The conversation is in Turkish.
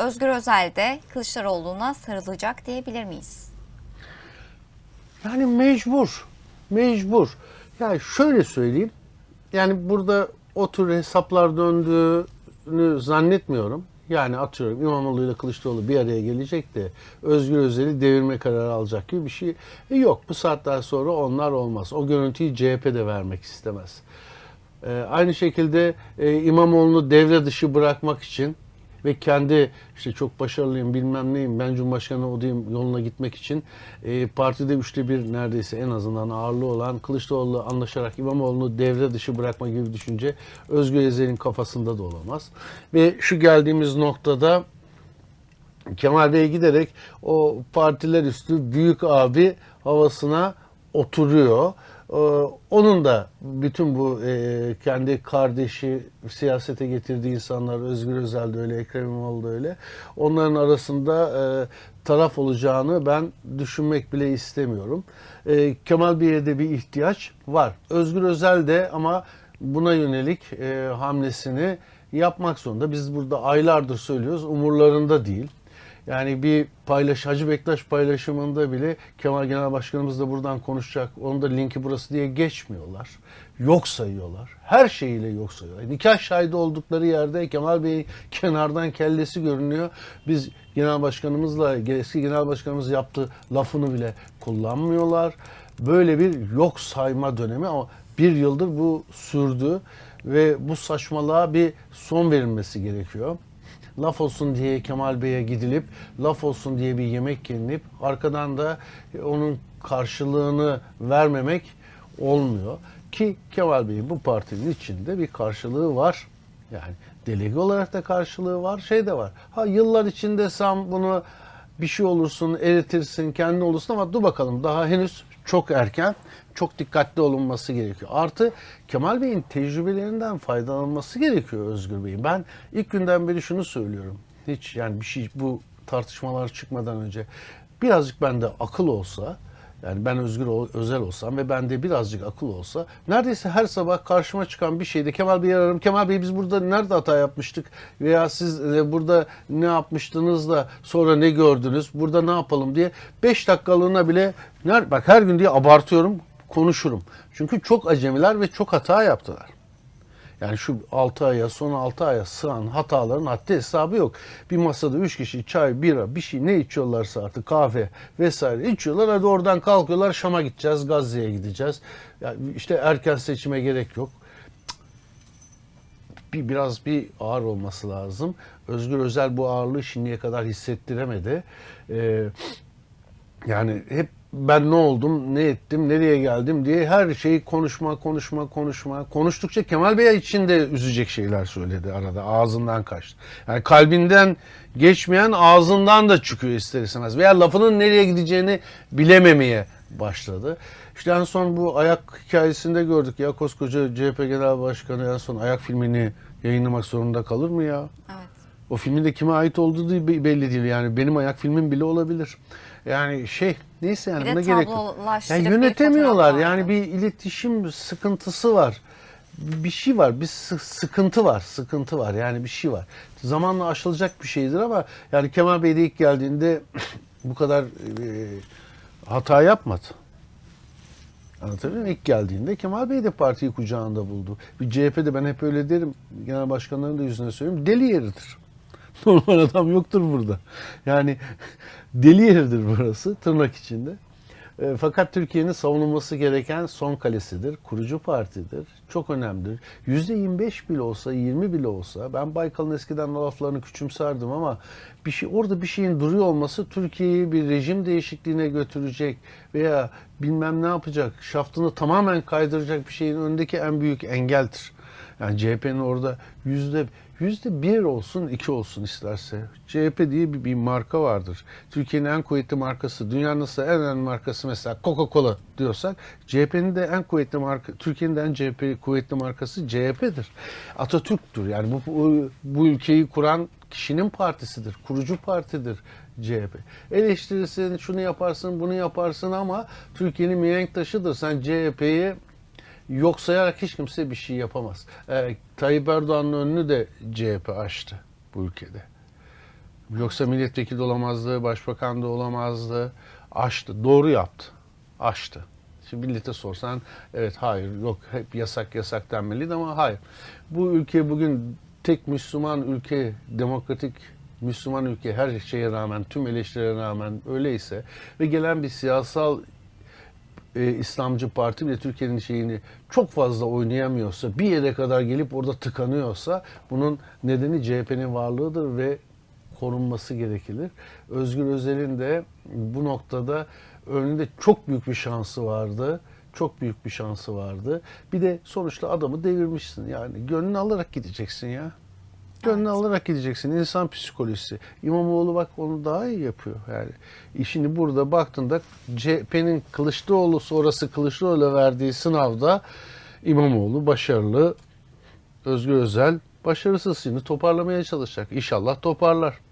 Özgür Özel de Kılıçdaroğlu'na sarılacak diyebilir miyiz? Yani mecbur. Mecbur. Yani şöyle söyleyeyim. Yani burada o tür hesaplar döndüğünü zannetmiyorum. Yani atıyorum İmamoğlu ile Kılıçdaroğlu bir araya gelecek de Özgür Özel'i devirme kararı alacak gibi bir şey E yok. Bu saatten sonra onlar olmaz. O görüntüyü CHP de vermek istemez. Ee, aynı şekilde e, İmamoğlu'nu devre dışı bırakmak için ve kendi işte çok başarılıyım bilmem neyim ben Cumhurbaşkanı olayım yoluna gitmek için e, partide üçte bir neredeyse en azından ağırlığı olan Kılıçdaroğlu anlaşarak İmamoğlu'nu devre dışı bırakma gibi bir düşünce Özgür Özel'in kafasında da olamaz. Ve şu geldiğimiz noktada Kemal Bey giderek o partiler üstü büyük abi havasına oturuyor. Ee, Onun da bütün bu e, kendi kardeşi siyasete getirdiği insanlar Özgür Özel de öyle, Ekrem İmamoğlu da öyle. Onların arasında e, taraf olacağını ben düşünmek bile istemiyorum. E, Kemal Bey'e de bir ihtiyaç var. Özgür Özel de ama buna yönelik hamlesini yapmak zorunda. Biz burada aylardır söylüyoruz. Umurlarında değil. Yani bir paylaş Hacı Bektaş paylaşımında bile Kemal Genel Başkanımız da buradan konuşacak. Onun da linki burası diye geçmiyorlar. Yok sayıyorlar. Her şeyiyle yok sayıyorlar. Nikah şahidi oldukları yerde Kemal Bey kenardan kellesi görünüyor. Biz Genel Başkanımızla eski Genel Başkanımız yaptığı lafını bile kullanmıyorlar. Böyle bir yok sayma dönemi ama bir yıldır bu sürdü ve bu saçmalığa bir son verilmesi gerekiyor laf olsun diye Kemal Bey'e gidilip laf olsun diye bir yemek yenilip arkadan da onun karşılığını vermemek olmuyor. Ki Kemal Bey'in bu partinin içinde bir karşılığı var. Yani delege olarak da karşılığı var, şey de var. Ha yıllar içinde sen bunu bir şey olursun, eritirsin, kendi olursun ama dur bakalım daha henüz çok erken, çok dikkatli olunması gerekiyor. Artı Kemal Bey'in tecrübelerinden faydalanması gerekiyor Özgür Bey'in. Ben ilk günden beri şunu söylüyorum. Hiç yani bir şey bu tartışmalar çıkmadan önce birazcık bende akıl olsa yani ben Özgür Özel olsam ve bende birazcık akıl olsa neredeyse her sabah karşıma çıkan bir şeyde Kemal Bey'i ararım. Kemal Bey biz burada nerede hata yapmıştık veya siz e, burada ne yapmıştınız da sonra ne gördünüz burada ne yapalım diye 5 dakikalığına bile bak her gün diye abartıyorum konuşurum. Çünkü çok acemiler ve çok hata yaptılar. Yani şu 6 aya son 6 aya sığan hataların haddi hesabı yok. Bir masada 3 kişi çay, bira, bir şey ne içiyorlarsa artık kahve vesaire içiyorlar. Hadi oradan kalkıyorlar Şam'a gideceğiz, Gazze'ye gideceğiz. Yani işte erken seçime gerek yok. Bir, biraz bir ağır olması lazım. Özgür Özel bu ağırlığı şimdiye kadar hissettiremedi. Ee, yani hep ben ne oldum, ne ettim, nereye geldim diye her şeyi konuşma, konuşma, konuşma. Konuştukça Kemal Bey için de üzecek şeyler söyledi arada. Ağzından kaçtı. Yani kalbinden geçmeyen ağzından da çıkıyor ister istemez. Veya lafının nereye gideceğini bilememeye başladı. İşte en son bu ayak hikayesinde gördük ya koskoca CHP Genel Başkanı en son ayak filmini yayınlamak zorunda kalır mı ya? Evet. O filmin de kime ait olduğu da belli değil. Yani benim ayak filmim bile olabilir. Yani şey neyse yani Bir buna gerek yok. Yani bir yönetemiyorlar. fotoğraf Yani bir iletişim sıkıntısı var. Bir şey var. Bir sı- sıkıntı var. Sıkıntı var. Yani bir şey var. Zamanla aşılacak bir şeydir ama yani Kemal Bey de ilk geldiğinde bu kadar e, hata yapmadı. Anlatabiliyor muyum? İlk geldiğinde Kemal Bey de partiyi kucağında buldu. Bir CHP'de ben hep öyle derim. Genel başkanların da yüzüne söylüyorum. Deli yeridir. Normal adam yoktur burada. Yani deli yeridir burası tırnak içinde. E, fakat Türkiye'nin savunulması gereken son kalesidir. Kurucu partidir. Çok önemlidir. %25 bile olsa, 20 bile olsa ben Baykal'ın eskiden laflarını küçümserdim ama bir şey orada bir şeyin duruyor olması Türkiye'yi bir rejim değişikliğine götürecek veya bilmem ne yapacak, şaftını tamamen kaydıracak bir şeyin önündeki en büyük engeldir. Yani CHP'nin orada yüzde yüzde bir olsun, iki olsun isterse. CHP diye bir, bir marka vardır. Türkiye'nin en kuvvetli markası, dünyanın en önemli markası mesela Coca-Cola diyorsak, CHP'nin de en kuvvetli marka, Türkiye'nin de en CHP kuvvetli markası CHP'dir. Atatürk'tür. Yani bu, bu, bu ülkeyi kuran kişinin partisidir, kurucu partidir CHP. Eleştirirsin, şunu yaparsın, bunu yaparsın ama Türkiye'nin mihenk taşıdır. Sen CHP'yi yok sayarak hiç kimse bir şey yapamaz. Ee, Tayyip Erdoğan'ın önünü de CHP açtı bu ülkede. Yoksa milletvekili olamazdı, başbakan da olamazdı. Aştı, doğru yaptı. Aştı. Şimdi millete sorsan evet hayır yok hep yasak yasak denmeliydi ama hayır. Bu ülke bugün tek Müslüman ülke, demokratik Müslüman ülke her şeye rağmen, tüm eleştirilere rağmen öyleyse ve gelen bir siyasal e, İslamcı parti bile Türkiye'nin şeyini çok fazla oynayamıyorsa, bir yere kadar gelip orada tıkanıyorsa bunun nedeni CHP'nin varlığıdır ve korunması gerekilir. Özgür Özel'in de bu noktada önünde çok büyük bir şansı vardı. Çok büyük bir şansı vardı. Bir de sonuçta adamı devirmişsin yani. Gönlünü alarak gideceksin ya. Gönlünü alarak gideceksin. İnsan psikolojisi. İmamoğlu bak onu daha iyi yapıyor. Yani şimdi burada baktığında CHP'nin Kılıçdaroğlu sonrası Kılıçdaroğlu'na verdiği sınavda İmamoğlu başarılı. Özgür Özel başarısız şimdi toparlamaya çalışacak. İnşallah toparlar.